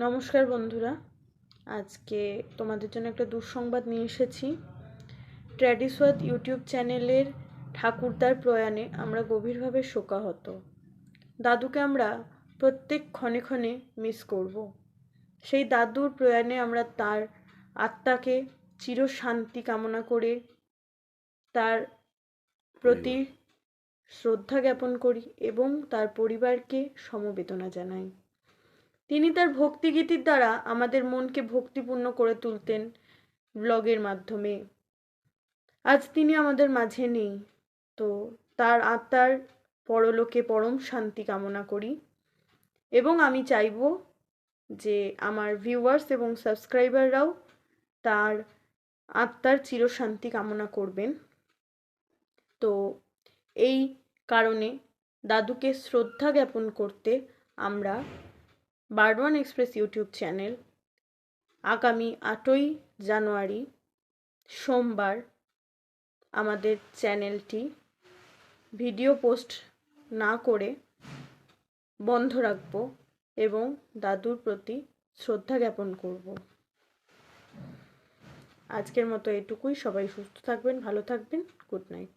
নমস্কার বন্ধুরা। আজকে তোমাদের জন্য একটা দুঃসংবাদ নিয়ে এসেছি। ট্র্যাডিসওয়াদ ইউটিউব চ্যানেলের ঠাকুরদার প্রয়াণে আমরা গভীরভাবে শোকাহত। দাদুকে আমরা প্রত্যেক ক্ষণে ক্ষণে মিস করব। সেই দাদুর প্রয়াণে আমরা তার আত্মাকে চিরশান্তি কামনা করে তার প্রতি শ্রদ্ধা জ্ঞাপন করি এবং তার পরিবারকে সমবেদনা জানাই। তিনি তার ভক্তিগীতির দ্বারা আমাদের মনকে ভক্তিপূর্ণ করে তুলতেন ব্লগের মাধ্যমে। আজ তিনি আমাদের মাঝে নেই, তো তার আত্মার পরলোকে পরম শান্তি কামনা করি। এবং আমি চাইব যে আমার ভিউয়ার্স এবং সাবস্ক্রাইবাররাও তার আত্মার চিরশান্তি কামনা করবেন। তো এই কারণে দাদুকে শ্রদ্ধা জ্ঞাপন করতে আমরা বারওয়ান এক্সপ্রেস ইউটিউব চ্যানেল আগামী আটই জানুয়ারি সোমবার আমাদের চ্যানেলটি ভিডিও পোস্ট না করে বন্ধ রাখব এবং দাদুর প্রতি শ্রদ্ধা জ্ঞাপন করব। আজকের মতো এটুকুই। সবাই সুস্থ থাকবেন, ভালো থাকবেন। Good night.